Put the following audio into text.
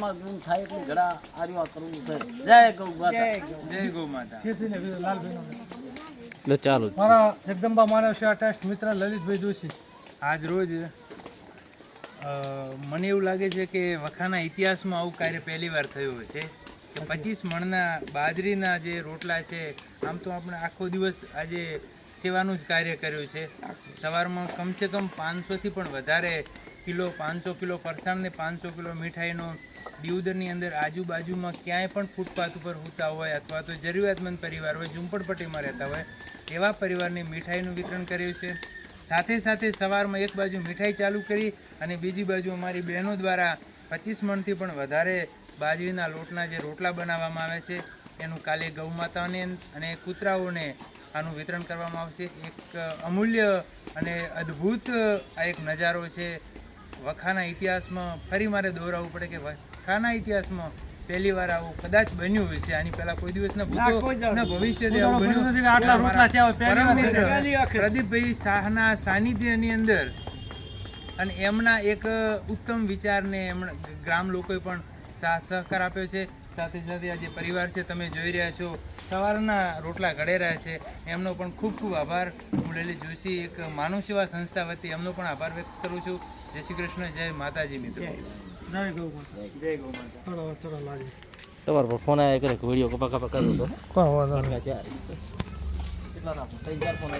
આત્મા ગુમ થાય એટલી ઘડા આર્યો કરવું છે. જય ગૌ માતા. જય ગૌ. માતા. એટલે ચાલુ મારા જગદંબા માનવ સેવા ટ્રસ્ટ મિત્ર લલિતભાઈ જોશી. આજ રોજ મને એવું લાગે છે કે વખાના ઇતિહાસમાં આવું કાર્ય પહેલી વાર થયું હશે કે પચીસ મણના બાજરીના જે રોટલા છે આમ તો આપણે આખો દિવસ આજે સેવાનું જ કાર્ય કર્યું છે. સવારમાં કમસે કમ પાંચસોથી પણ વધારે કિલો, પાંચસો કિલો ફરસાણ ને પાંચસો કિલો મીઠાઈનો દિયોદરની અંદર આજુબાજુમાં ક્યાંય પણ ફૂટપાથ ઉપર હોતા હોય અથવા તો જરૂરિયાતમંદ પરિવાર હોય, ઝુંપડપટ્ટીમાં રહેતા હોય, એવા પરિવારને મીઠાઈનું વિતરણ કર્યું છે. સાથે સાથે સવારમાં એક બાજુ મીઠાઈ ચાલુ કરી અને બીજી બાજુ અમારી બહેનો દ્વારા પચીસ મણથી પણ વધારે બાજરીના લોટના જે રોટલા બનાવવામાં આવે છે, એનું કાલે ગૌમાતાને અને કૂતરાઓને આનું વિતરણ કરવામાં આવશે. એક અમૂલ્ય અને અદ્ભુત આ એક નજારો છે. વખાના ઇતિહાસમાં ફરી મારે દોહરાવવું પડે કે વખાના ઇતિહાસમાં પહેલી વાર આવું કદાચ બન્યું હોય છે. આની પહેલા કોઈ દિવસ ના ન બન્યું. પ્રદીપભાઈ શાહના સાનિધ્યની અંદર અને એમના એક ઉત્તમ વિચારને એમણે ગ્રામ લોકોએ પણ સાથ સહકાર આપ્યો છે. સાથે સાથે આ જે પરિવાર છે તમે જોઈ રહ્યા છો સવારના રોટલા ઘડે રહ્યા છે. એમનો પણ ખૂબ ખૂબ આભાર. હું લલિત જોશી એક માનવ સેવા સંસ્થા વતી એમનો પણ આભાર વ્યક્ત કરું છું. જય શ્રી કૃષ્ણ જય માતાજી મિત્રો. જય ગૌ જય ગૌ માતા તમારો પર ફોન આવ્યા કરે વીડિયો કપા કપા કરતો તો કેટલા રાખો ત્રણ ચાર ફોન આવી